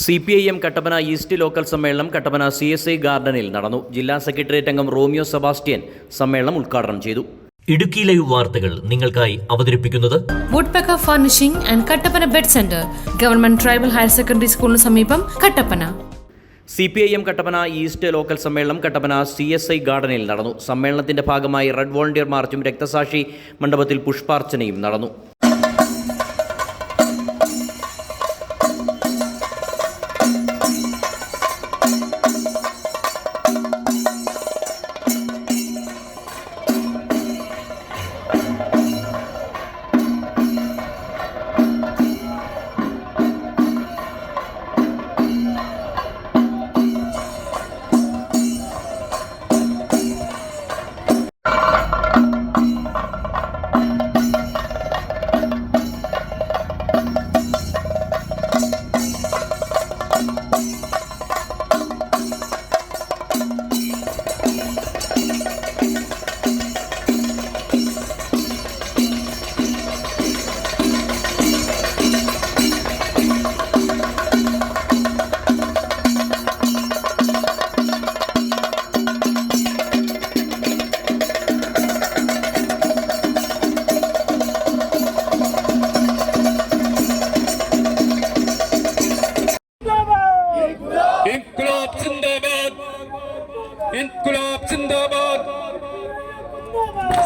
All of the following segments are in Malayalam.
C P I M Kattappana east local സമ്മേളനം കട്ടപ്പന സി എസ് ഐ ഗാർഡനിൽ നടന്നു. ജില്ലാ സെക്രട്ടേറിയറ്റ് അംഗം റോമിയോ സെബാസ്റ്റ്യൻ സമ്മേളനം ഉദ്ഘാടനം ചെയ്തു. ഇടുക്കി ലൈവ് വാർത്തകൾ നിങ്ങൾക്കായി അവതരിപ്പിക്കുന്നത് woodpecker furnishing and Kattappana bed centre government tribal higher secondary സ്കൂളിന് സമീപം Kattappana. C P I M Kattappana east local സമ്മേളനം കട്ടപ്പന സി എസ് ഐ ഗാർഡനിൽ നടന്നു. സമ്മേളനത്തിന്റെ ഭാഗമായി റെഡ് വോളണ്ടിയർ മാർച്ചും രക്തസാക്ഷി മണ്ഡപത്തിൽ പുഷ്പാർച്ചനയും നടന്നു.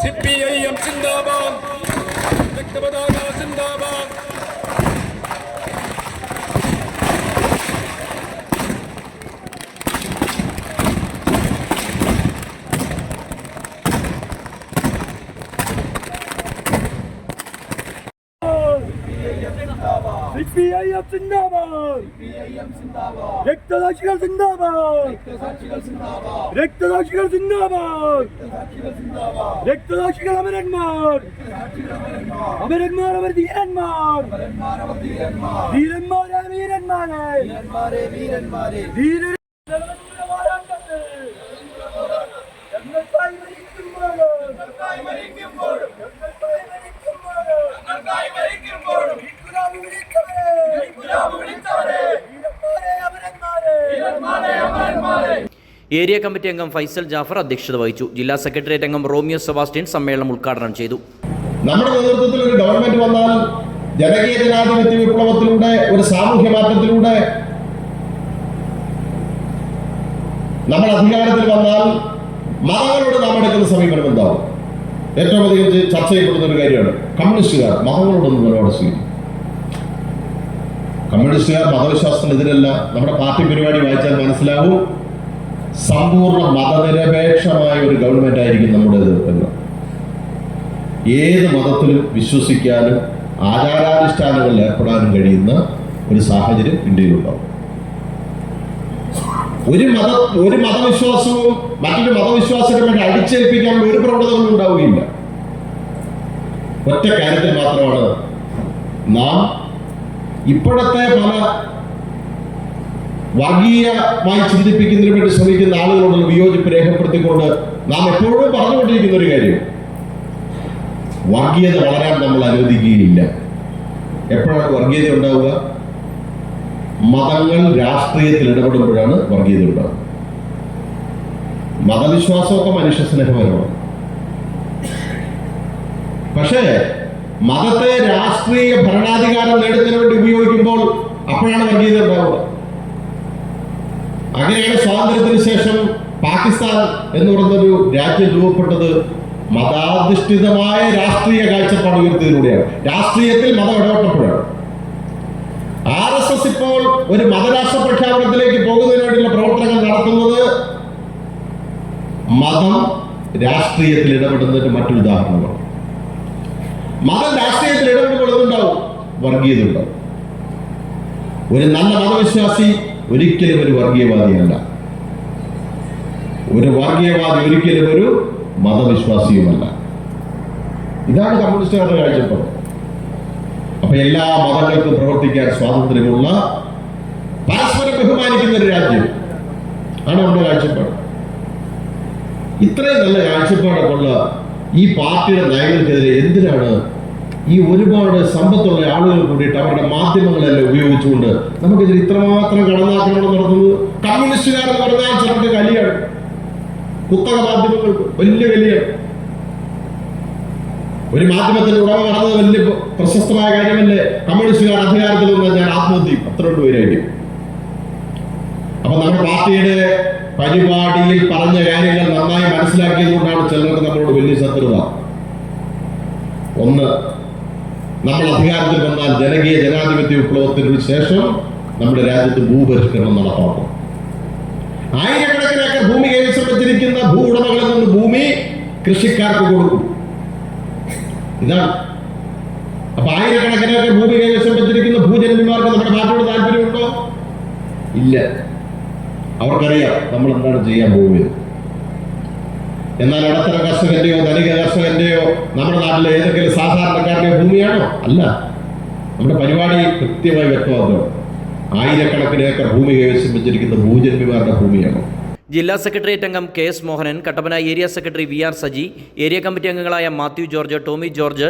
CPIM zindabad! Rektabadana zindabad! CPIM സിന്ദാബാദ് രക്തസാക്ഷികൾ സിന്ദാബാദ് രക്തസാക്ഷികൾ സിന്ദാബാദ് രക്തസാക്ഷികൾ അമരന്മാർ അമരന്മാർ അവർ ധീരന്മാർ ധീരന്മാരെ വീരന്മാരെ ധീര ഏരിയ കമ്മിറ്റി അംഗം ഫൈസൽ ജാഫർ അധ്യക്ഷത വഹിച്ചു. ജില്ലാ സെക്രട്ടേറിയറ്റ് അംഗം റോമിയോ സെബാസ്റ്റ്യൻ സമ്മേളനം ഉദ്ഘാടനം ചെയ്തു. നമ്മുടെ നേതൃത്വത്തിൽ ഒരു ഗവൺമെന്റ് വന്നാൽ ജനകീയ ജനാധിപത്യ വിപ്ലവത്തിലൂടെ ഒരു സാമൂഹ്യ മാറ്റത്തിലൂടെ നമ്മൾ അധികാരത്തിൽ വന്നാൽ മതങ്ങളോട് നാം എടുക്കുന്ന സമീപനം എന്താവും? ഏറ്റവും അധികം ചർച്ച ചെയ്യപ്പെടുന്ന ഒരു കാര്യമാണ് കമ്മ്യൂണിസ്റ്റുകാർ. മതങ്ങളോടൊന്നും നിലപാട് സ്വീകരിക്കും കമ്മ്യൂണിസ്റ്റുകാർ മതവിശ്വാസത്തിനെതിരല്ല. നമ്മുടെ പാർട്ടി പരിപാടി വായിച്ചാൽ മനസ്സിലാവും. സമ്പൂർണ മതനിരപേക്ഷമായ ഒരു ഗവൺമെന്റ് ആയിരിക്കും നമ്മുടേത് എന്ന് ഏത് മതത്തിലും വിശ്വസിക്കാനും ആചാരാനുഷ്ഠാനങ്ങളിൽ ഏർപ്പെടാനും കഴിയുന്ന ഒരു സാഹചര്യം ഇന്ത്യയിലുണ്ടാവും. ഒരു മത ഒരു മതവിശ്വാസവും മറ്റൊരു മതവിശ്വാസത്തിന് അടിച്ചേൽപ്പിക്കാൻ ഒരു പ്രവണതകളും ഉണ്ടാവുകയില്ല. ഒറ്റ കാര്യത്തിൽ മാത്രമാണ് നാം ഇപ്പോഴത്തെ പല വർഗീയമായി ചിന്തിപ്പിക്കുന്നതിന് വേണ്ടി ശ്രമിക്കുന്ന ആളുകളോടുള്ള വിയോജിപ്പ് രേഖപ്പെടുത്തിക്കൊണ്ട് നാം എപ്പോഴും പറഞ്ഞുകൊണ്ടിരിക്കുന്ന ഒരു കാര്യം. വർഗീയത വളരാൻ നമ്മൾ അനുവദിക്കുകയില്ല. എപ്പോഴാണ് വർഗീയത ഉണ്ടാവുക? മതങ്ങൾ രാഷ്ട്രീയത്തിൽ ഇടപെടുമ്പോഴാണ് വർഗീയത ഉണ്ടാവുക. മതവിശ്വാസമൊക്കെ മനുഷ്യ സ്നേഹപരമാണ്. പക്ഷേ മതത്തെ രാഷ്ട്രീയ ഭരണാധികാരം നേടുന്നതിന് വേണ്ടി ഉപയോഗിക്കുമ്പോൾ അപ്പോഴാണ് വർഗീയത ഉണ്ടാവുക. അങ്ങനെയാണ് സ്വാതന്ത്ര്യത്തിന് ശേഷം പാകിസ്ഥാൻ എന്ന് പറയുന്നൊരു രാജ്യം രൂപപ്പെട്ടത് മതാധിഷ്ഠിതമായ രാഷ്ട്രീയ കാഴ്ചപ്പാട് ഉയർത്തിയതിലൂടെയാണ്. രാഷ്ട്രീയത്തിൽ മതം ഇടപെട്ടപ്പോഴാണ്. ആർ എസ് എസ് ഇപ്പോൾ ഒരു മതരാഷ്ട്ര പ്രഖ്യാപനത്തിലേക്ക് പോകുന്നതിന് വേണ്ടിയുള്ള പ്രവർത്തനങ്ങൾ നടത്തുന്നത് മതം രാഷ്ട്രീയത്തിൽ ഇടപെടുന്നതിന്റെ മറ്റൊരു ഉദാഹരണമാണ്. മതം രാഷ്ട്രീയത്തിൽ ഇടപെടുമ്പോൾ എന്തുണ്ടാവും? വർഗീയത ഉണ്ടാവും ഒരു നല്ല മതവിശ്വാസി ഒരിക്കലും ഒരു വർഗീയവാദിയല്ല. ഒരു വർഗീയവാദി ഒരിക്കലും ഒരു മതവിശ്വാസിയുമല്ല. ഇതാണ് കമ്മ്യൂണിസ്റ്റുകാരുടെ കാഴ്ചപ്പാട്. അപ്പൊ എല്ലാ മതങ്ങൾക്കും പ്രവർത്തിക്കാൻ സ്വാതന്ത്ര്യമുള്ള പരസ്പരം ബഹുമാനിക്കുന്ന ഒരു രാജ്യം. ആണ് നമ്മുടെ കാഴ്ചപ്പാട്. ഇത്രയും നല്ല കാഴ്ചപ്പാടൊക്കെ ഉള്ള ഈ പാർട്ടിയുടെ നയങ്ങൾക്കെതിരെ എന്തിനാണ് ഈ ഒരുപാട് സമ്പത്തുള്ള ആളുകൾ കൂടിയിട്ട് അവരുടെ മാധ്യമങ്ങളെല്ലാം ഉപയോഗിച്ചുകൊണ്ട് നമുക്ക് ഇതിൽ ഇത്രമാത്രം കടന്നാക്രമണം നടത്തുന്നത്. കമ്മ്യൂണിസ്റ്റുകാരെന്ന് പറഞ്ഞാൽ ചിലർക്ക് കലിയാണ്. പുസ്തക മാധ്യമങ്ങൾക്ക് വലിയ കലിയാണ്. ഒരു മാധ്യമത്തിന്റെ ഉടമ നടന്നത് വലിയ പ്രശസ്തമായ കാര്യമല്ലേ? കമ്മ്യൂണിസ്റ്റുകാർ അധികാരത്തിൽ വന്നാൽ ഞാൻ ആത്മഹത്യ. അത്ര പേരായിരിക്കും. അപ്പൊ നമ്മുടെ പാർട്ടിയുടെ പരിപാടിയിൽ പറഞ്ഞ കാര്യങ്ങൾ നന്നായി മനസ്സിലാക്കിയതുകൊണ്ടാണ് ചിലർക്ക് നമ്മളോട് വലിയ ശത്രുത. ഒന്ന് നമ്മൾ അധികാരത്തിൽ വന്നാൽ ജനകീയ ജനാധിപത്യ വിപ്ലവത്തിന് ശേഷം നമ്മുടെ രാജ്യത്ത് ഭൂപരിഷ്കരണം നടപ്പാക്കും. ആയിരക്കണക്കിന് ഏക്കർ ഭൂമി കൈവശം വെച്ചിരിക്കുന്ന ഭൂ ഉടമകളിൽ നിന്ന് ഭൂമി കൃഷിക്കാർക്ക് കൊടുക്കും. ഇതാണ്. അപ്പൊ ആയിരക്കണക്കിന് ഏക്കർ ഭൂമി കൈവശം വെച്ചിരിക്കുന്ന ഭൂജന്മിമാർക്ക് നമ്മുടെ പാർട്ടിയോട് താല്പര്യമുണ്ടോ? ഇല്ല. അവർക്കറിയാം നമ്മൾ എന്താണ് ചെയ്യാൻ പോകുന്നത്. എന്നാൽ ഇടത്തരം കർഷകന്റെയോ ധനിക കർഷകന്റെയോ നമ്മുടെ നാട്ടിലെ ഏതെങ്കിലും സാധാരണക്കാരുടെ ഭൂമിയാണോ? അല്ല. നമ്മുടെ പരിപാടി കൃത്യമായി വ്യക്തമാക്കണം ആയിരക്കണക്കിന് ഏക്കർ ഭൂമി കൈവശം വെച്ചിരിക്കുന്ന ഭൂജന്മിമാരുടെ ഭൂമിയാണോ? ജില്ലാ സെക്രട്ടേറിയറ്റ് അംഗം K S Mohanan Kattappana area secretary V R Saji area committee അംഗങ്ങളായ Mathew George Tomy George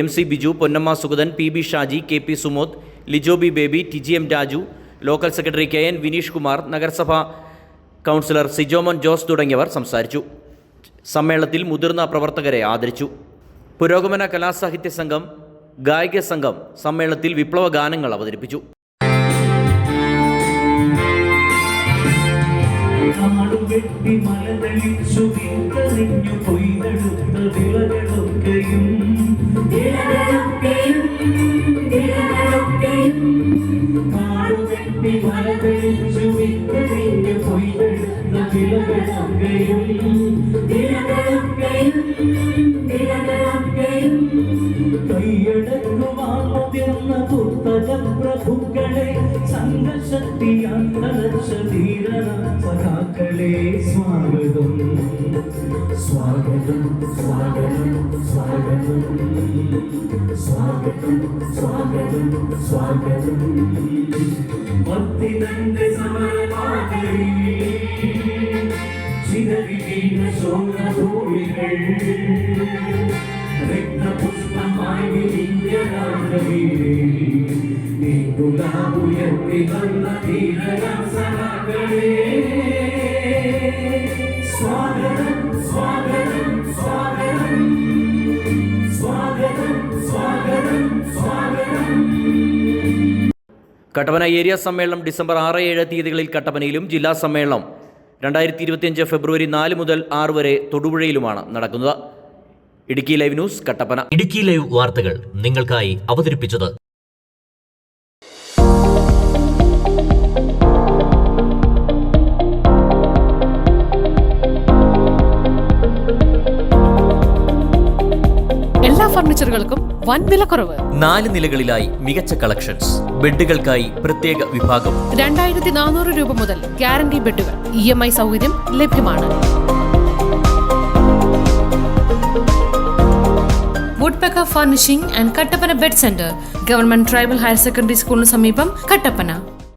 M C Biju Ponnamma Sugathan P B Shaji K P Sumod Lijo B Baby T G M Raju local secretary K N Vineesh Kumar നഗരസഭ കൗൺസിലർ സിജോമോൻ ജോസ് തുടങ്ങിയവർ സംസാരിച്ചു. സമ്മേളനത്തിൽ മുതിർന്ന പ്രവർത്തകരെ ആദരിച്ചു. പുരോഗമന കലാസാഹിത്യ സംഘം ഗായിക സംഘം സമ്മേളനത്തിൽ വിപ്ലവ ഗാനങ്ങൾ അവതരിപ്പിച്ചു. വെട്ടി വിളകളൊക്കെയും. കൈയടക്കുവാൻ മുതിർന്ന പുത്തക പ്രഭുക്കളെ ധീരന സഖാക്കളെ സ്വാഗതം. സ്വാഗതം സ്വാഗതം സ്വാഗതം. സ്വാഗതം സ്വാഗതം സ്വാഗതം. ഭക്തിതന്റെ സമരപാതയിൽ ചിതറിവീണ ശോകഭൂമികൾ രക്തപുഷ്പമായി കട്ടപ്പന ഏരിയ സമ്മേളനം ഡിസംബർ ആറ് ഏഴ് തീയതികളിൽ കട്ടപ്പനയിലും ജില്ലാ സമ്മേളനം. രണ്ടായിരത്തി ഇരുപത്തിയഞ്ച് ഫെബ്രുവരി നാല് മുതൽ ആറ് വരെ തൊടുപുഴയിലുമാണ് നടക്കുന്നത്. Idukki live news Kattappana. Idukki live വാർത്തകൾ നിങ്ങൾക്കായി അവതരിപ്പിച്ചത് എല്ലാ ഫർണിച്ചറുകൾക്കും വൻ വിലക്കുറവ്. നാല് നിലകളിലായി മികച്ച കളക്ഷൻസ്. ബെഡുകൾക്കായി പ്രത്യേക വിഭാഗം. രണ്ടായിരത്തി നാനൂറ് രൂപ മുതൽ ഗ്യാരണ്ടി ബെഡുകൾ ഇ എം ഐ സൗകര്യം ലഭ്യമാണ്. Wood furnishing and Kattappana bed centre government tribal higher secondary സ്കൂളിന് സമീപം കട്ടപ്പന